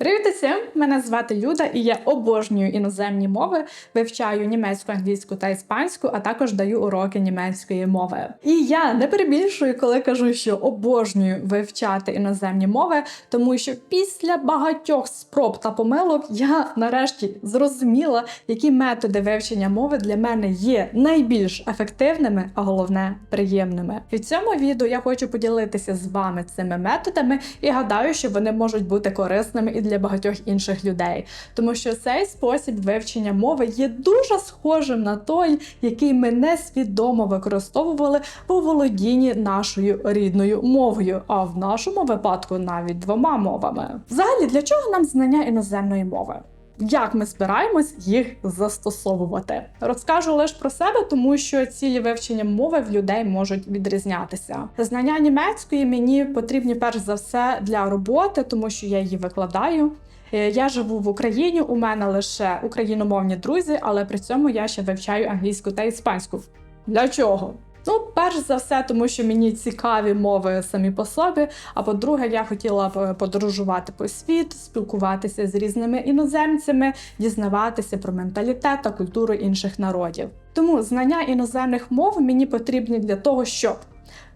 Привіт усім! Мене звати Люда, і я обожнюю іноземні мови, вивчаю німецьку, англійську та іспанську, а також даю уроки німецької мови. І я не перебільшую, коли кажу, що обожнюю вивчати іноземні мови, тому що після багатьох спроб та помилок я нарешті зрозуміла, які методи вивчення мови для мене є найбільш ефективними, а головне приємними. І в цьому відео я хочу поділитися з вами цими методами і гадаю, що вони можуть бути корисними і для багатьох інших людей, тому що цей спосіб вивчення мови є дуже схожим на той, який ми несвідомо використовували по володінні нашою рідною мовою, а в нашому випадку навіть двома мовами. Взагалі, для чого нам знання іноземної мови? Як ми збираємось їх застосовувати? Розкажу лише про себе, тому що цілі вивчення мови в людей можуть відрізнятися. Знання німецької мені потрібні перш за все для роботи, тому що я її викладаю. Е, Я живу в Україні, у мене лише україномовні друзі, але при цьому я ще вивчаю англійську та іспанську. Для чого? Ну, перш за все, тому що мені цікаві мови самі по собі. А по-друге, я хотіла б подорожувати по світ, спілкуватися з різними іноземцями, дізнаватися про менталітет та культуру інших народів. Тому знання іноземних мов мені потрібні для того, щоб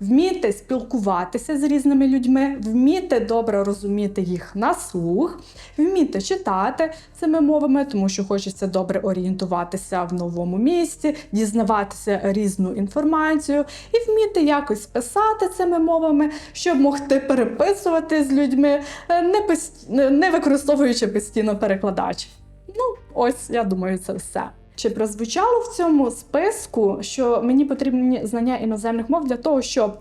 вміти спілкуватися з різними людьми, вміти добре розуміти їх на слух, вміти читати цими мовами, тому що хочеться добре орієнтуватися в новому місці, дізнаватися різну інформацію і вміти якось писати цими мовами, щоб могти переписувати з людьми, е, не, пост... не використовуючи постійно перекладач. Ну, ось я думаю, це все. Чи прозвучало в цьому списку, що мені потрібні знання іноземних мов для того, щоб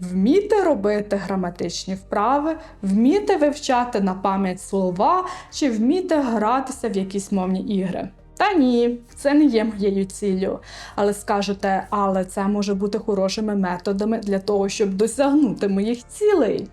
вміти робити граматичні вправи, вміти вивчати на пам'ять слова, чи вміти гратися в якісь мовні ігри? Та ні, це не є моєю ціллю. Але скажете, але це може бути хорошими методами для того, щоб досягнути моїх цілей.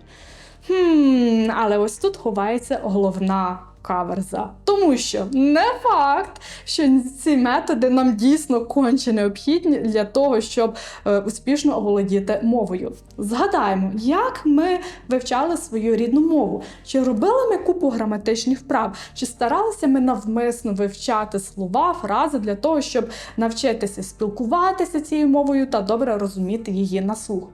Хм, але ось тут ховається головна каверза. Тому що не факт, що ці методи нам дійсно конче необхідні для того, щоб е, успішно оволодіти мовою. Згадаємо, як ми вивчали свою рідну мову, чи робили ми купу граматичних вправ, чи старалися ми навмисно вивчати слова, фрази для того, щоб навчитися спілкуватися цією мовою та добре розуміти її на слух.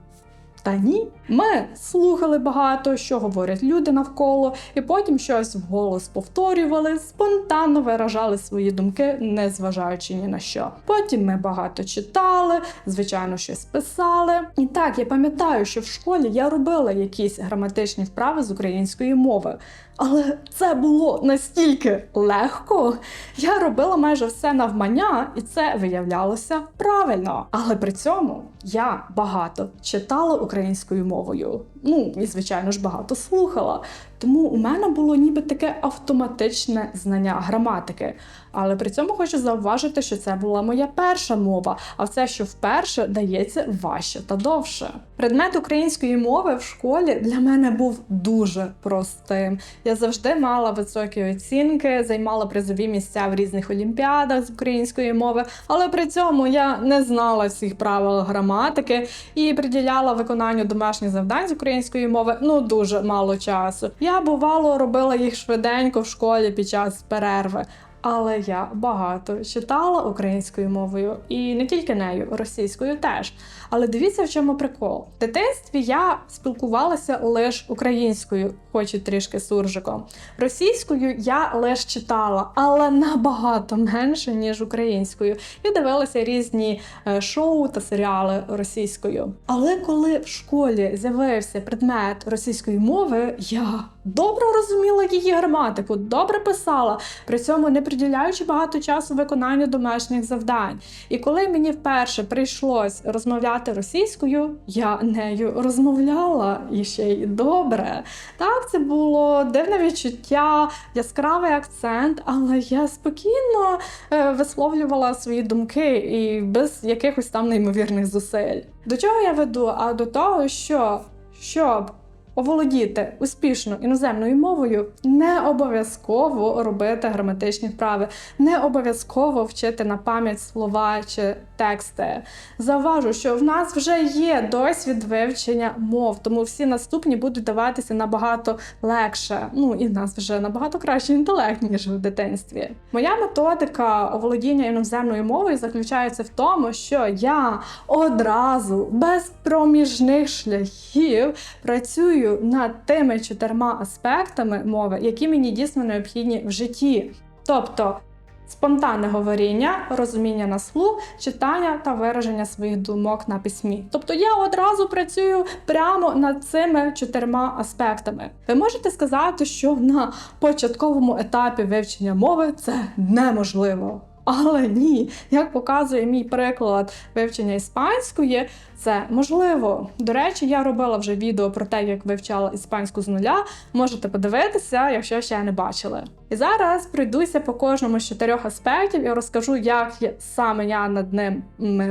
Та ні, ми слухали багато, що говорять люди навколо, і потім щось вголос повторювали, спонтанно виражали свої думки, не зважаючи ні на що. Потім ми багато читали, звичайно, щось писали. І так, я пам'ятаю, що в школі я робила якісь граматичні вправи з української мови. Але це було настільки легко. Я робила майже все навмання, і це виявлялося правильно. Але при цьому я багато читала українською мовою. Ну і звичайно ж багато слухала. Тому у мене було ніби таке автоматичне знання граматики. Але при цьому хочу зауважити, що це була моя перша мова, а все, що вперше дається важче та довше. Предмет української мови в школі для мене був дуже простим. Я завжди мала високі оцінки, займала призові місця в різних олімпіадах з української мови, але при цьому я не знала всіх правил граматики і приділяла виконанню домашніх завдань з української мови ну дуже мало часу. Я бувало робила їх швиденько в школі під час перерви. Але я багато читала українською мовою і не тільки нею, російською теж. Але дивіться, в чому прикол. В дитинстві я спілкувалася лише українською, хоч і трішки суржиком. Російською я лише читала, але набагато менше, ніж українською. І дивилася різні е, шоу та серіали російською. Але коли в школі з'явився предмет російської мови, я добре розуміла її граматику, добре писала, при цьому не приділяючи багато часу виконанню домашніх завдань. І коли мені вперше прийшлось розмовляти російською, я нею розмовляла і ще й добре. Так, це було дивне відчуття, яскравий акцент, але я спокійно е, висловлювала свої думки і без якихось там неймовірних зусиль. До чого я веду? А до того, що щоб оволодіти успішно іноземною мовою, не обов'язково робити граматичні вправи, не обов'язково вчити на пам'ять слова чи тексти. Зауважу, що в нас вже є досвід вивчення мов, тому всі наступні будуть даватися набагато легше. Ну і в нас вже набагато кращий інтелект, ніж в дитинстві. Моя методика оволодіння іноземною мовою заключається в тому, що я одразу без проміжних шляхів працюю над тими чотирма аспектами мови, які мені дійсно необхідні в житті. Тобто спонтанне говоріння, розуміння на слух, читання та вираження своїх думок на письмі. Тобто я одразу працюю прямо над цими чотирма аспектами. Ви можете сказати, що на початковому етапі вивчення мови це неможливо. Але ні, як показує мій приклад вивчення іспанської, це можливо. До речі, я робила вже відео про те, як вивчала іспанську з нуля. Можете подивитися, якщо ще не бачили. І зараз пройдуся по кожному з чотирьох аспектів і розкажу, як саме я над ним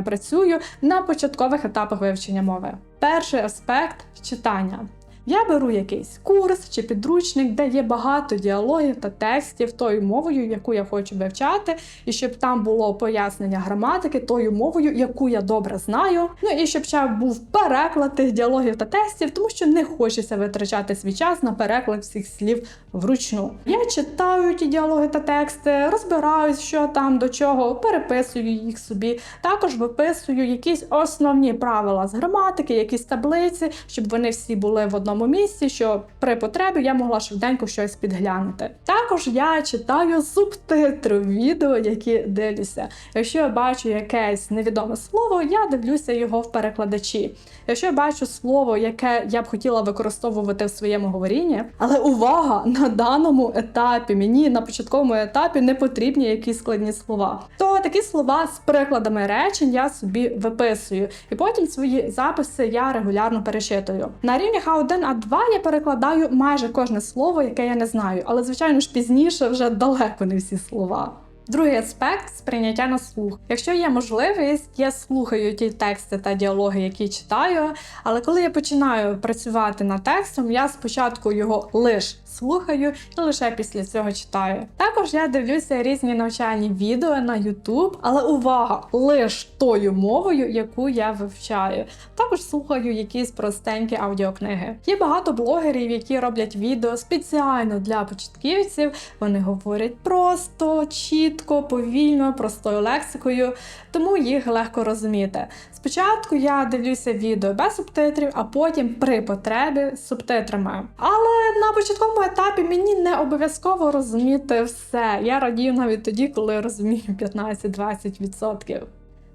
працюю на початкових етапах вивчення мови. Перший аспект читання. Я беру якийсь курс чи підручник, де є багато діалогів та текстів тою мовою, яку я хочу вивчати, і щоб там було пояснення граматики тою мовою, яку я добре знаю. Ну і щоб ще був переклад тих діалогів та текстів, тому що не хочеться витрачати свій час на переклад всіх слів вручну. Я читаю ті діалоги та тексти, розбираюсь, що там до чого, переписую їх собі. Також виписую якісь основні правила з граматики, якісь таблиці, щоб вони всі були в одному одному місці, що при потребі я могла швиденько щось підглянути. Також я читаю субтитри відео, які дивлюся. Якщо я бачу якесь невідоме слово, я дивлюся його в перекладачі. Якщо я бачу слово, яке я б хотіла використовувати в своєму говорінні, але увага на даному етапі мені на початковому етапі не потрібні якісь складні слова. То такі слова з прикладами речень я собі виписую, і потім свої записи я регулярно перечитую. На рівнях А1 а два я перекладаю майже кожне слово, яке я не знаю, але, звичайно ж, пізніше вже далеко не всі слова. Другий аспект сприйняття на слух. Якщо є можливість, я слухаю ті тексти та діалоги, які читаю. Але коли я починаю працювати над текстом, я спочатку його лиш слухаю і лише після цього читаю. Також я дивлюся різні навчальні відео на YouTube, але увага! лише тою мовою, яку я вивчаю. Також слухаю якісь простенькі аудіокниги. Є багато блогерів, які роблять відео спеціально для початківців. Вони говорять просто, чітко, повільно, простою лексикою, тому їх легко розуміти. Спочатку я дивлюся відео без субтитрів, а потім при потребі з субтитрами. Але на початковому етапі мені не обов'язково розуміти все. Я радію навіть тоді, коли розумію 15-20%.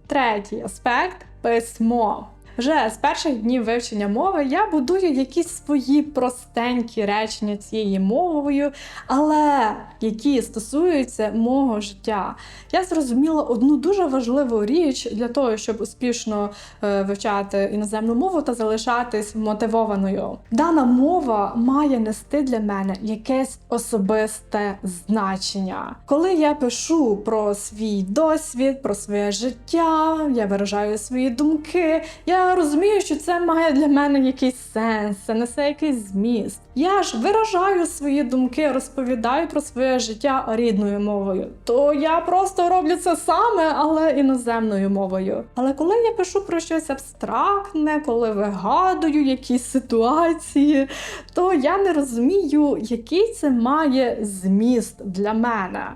Третій аспект письмо. Вже з перших днів вивчення мови я будую якісь свої простенькі речення цією мовою, але які стосуються мого життя. Я зрозуміла одну дуже важливу річ для того, щоб успішно е, вивчати іноземну мову та залишатись мотивованою. Дана мова має нести для мене якесь особисте значення. Коли я пишу про свій досвід, про своє життя, я виражаю свої думки. Я розумію, що це має для мене якийсь сенс, це несе якийсь зміст. Я ж виражаю свої думки, розповідаю про своє життя рідною мовою. То я просто роблю це саме, але іноземною мовою. Але коли я пишу про щось абстрактне, коли вигадую якісь ситуації, то я не розумію, який це має зміст для мене.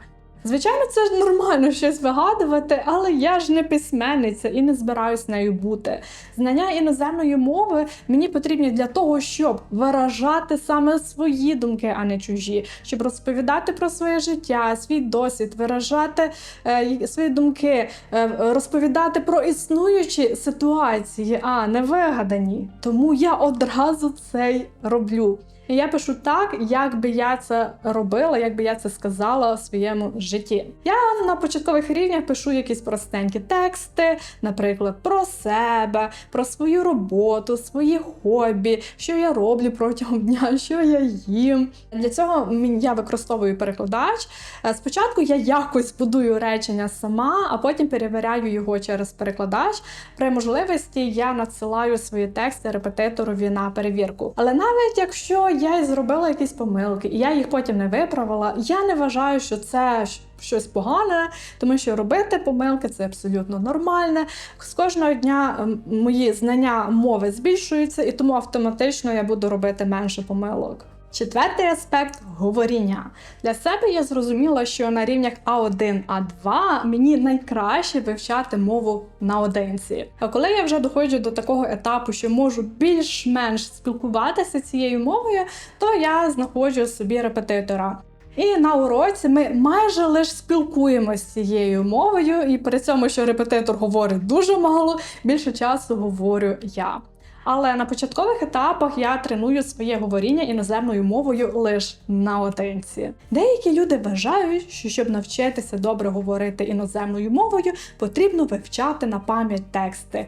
Звичайно, це ж нормально щось вигадувати, але я ж не письменниця і не збираюсь нею бути. Знання іноземної мови мені потрібні для того, щоб виражати саме свої думки, а не чужі, щоб розповідати про своє життя, свій досвід, виражати е, свої думки, е, розповідати про існуючі ситуації, а не вигадані. Тому я одразу це роблю. І я пишу так, як би я це робила, як би я це сказала у своєму житті. Я на початкових рівнях пишу якісь простенькі тексти, наприклад, про себе, про свою роботу, свої хобі, що я роблю протягом дня, що я їм. Для цього я використовую перекладач. Е, Спочатку я якось будую речення сама, а потім перевіряю його через перекладач. При можливості я надсилаю свої тексти репетиторові на перевірку. Але навіть якщо я зробила якісь помилки, і я їх потім не виправила, я не вважаю, що це щось погане, тому що робити помилки це абсолютно нормальне. З кожного дня ем, мої знання мови збільшуються, і тому автоматично я буду робити менше помилок. Четвертий аспект говоріння. Для себе я зрозуміла, що на рівнях А1, А2 мені найкраще вивчати мову наодинці. А коли я вже доходжу до такого етапу, що можу більш-менш спілкуватися цією мовою, то я знаходжу собі репетитора. І на уроці ми майже лише спілкуємося цією мовою, і при цьому, що репетитор говорить дуже мало, більше часу говорю я. Але на початкових етапах я треную своє говоріння іноземною мовою лише наодинці. Деякі люди вважають, що щоб навчитися добре говорити іноземною мовою, потрібно вивчати на пам'ять тексти.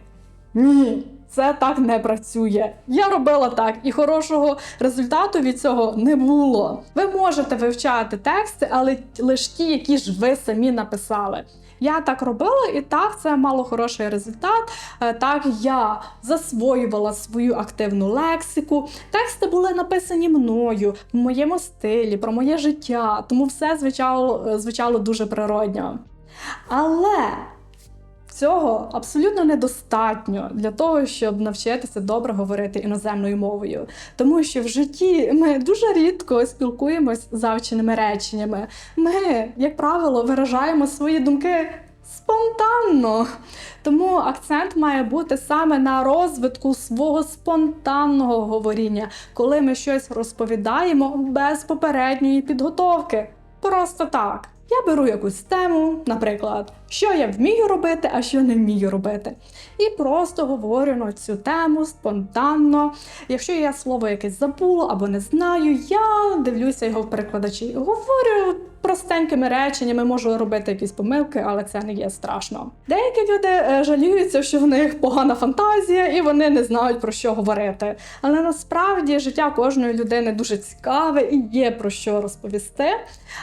Ні, це так не працює. Я робила так, і хорошого результату від цього не було. Ви можете вивчати тексти, але лише ті, які ж ви самі написали. Я так робила, і так це мало хороший результат. Е, Так я засвоювала свою активну лексику. Тексти були написані мною в моєму стилі, про моє життя, тому все звучало, звучало дуже природньо. Але Цього абсолютно недостатньо для того, щоб навчитися добре говорити іноземною мовою, тому що в житті ми дуже рідко спілкуємось завченими реченнями. Ми, як правило, виражаємо свої думки спонтанно. Тому акцент має бути саме на розвитку свого спонтанного говоріння, коли ми щось розповідаємо без попередньої підготовки. Просто так. Я беру якусь тему, наприклад, що я вмію робити, а що не вмію робити. І просто говорю на цю тему спонтанно. Якщо я слово якесь забула або не знаю, я дивлюся його в перекладачі. Говорю простенькими реченнями, можу робити якісь помилки, але це не є страшно. Деякі люди е, жаліються, що в них погана фантазія і вони не знають про що говорити. Але насправді життя кожної людини дуже цікаве і є про що розповісти.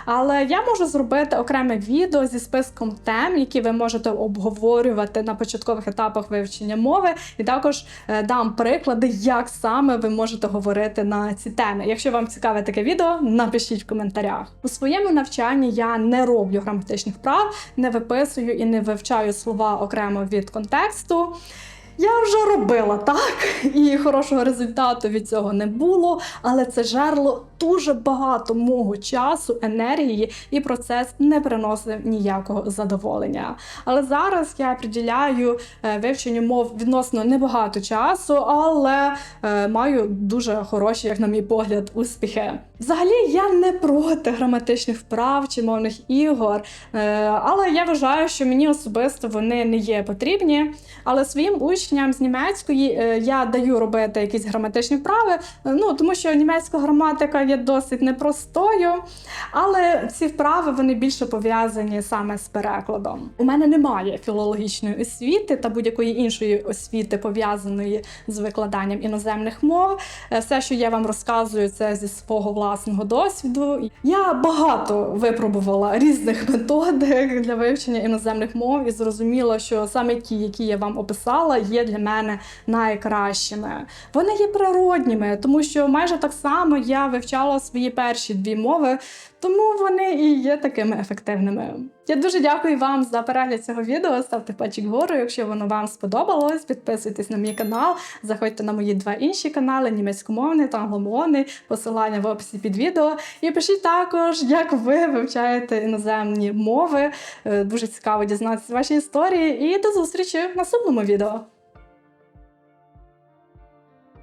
Але я можу зробити окреме відео зі списком тем, які ви можете обговорювати на початкових етапах вивчення мови, і також е, дам приклади, як саме ви можете говорити на ці теми. Якщо вам цікаве таке відео, напишіть в коментарях. У своєму навчанні я не роблю граматичних вправ, не виписую і не вивчаю слова окремо від контексту. Я вже робила так, і хорошого результату від цього не було, але це жерло дуже багато мого часу, енергії, і процес не приносив ніякого задоволення. Але зараз я приділяю е, вивченню мов відносно небагато часу, але е, маю дуже хороші, як на мій погляд, успіхи. Взагалі я не проти граматичних вправ чи мовних ігор, е, але я вважаю, що мені особисто вони не є потрібні. Але своїм учням з німецької е, я даю робити якісь граматичні вправи, е, ну тому що німецька граматика є досить непростою. Але ці вправи вони більше пов'язані саме з перекладом. У мене немає філологічної освіти та будь-якої іншої освіти пов'язаної з викладанням іноземних мов. Е, Все, що я вам розказую, це зі свого власного досвіду. Я багато випробувала різних методик для вивчення іноземних мов і зрозуміла, що саме ті, які я вам описала, є для мене найкращими. Вони є природніми, тому що майже так само я вивчала свої перші дві мови, тому вони і є такими ефективними. Я дуже дякую вам за перегляд цього відео. Ставте пальчик вгору, якщо воно вам сподобалось. Підписуйтесь на мій канал, заходьте на мої два інші канали: німецькомовний та англомовний. Посилання в описі під відео. І пишіть також, як ви вивчаєте іноземні мови. Е, Дуже цікаво дізнатися ваші історії. І до зустрічі в наступному відео.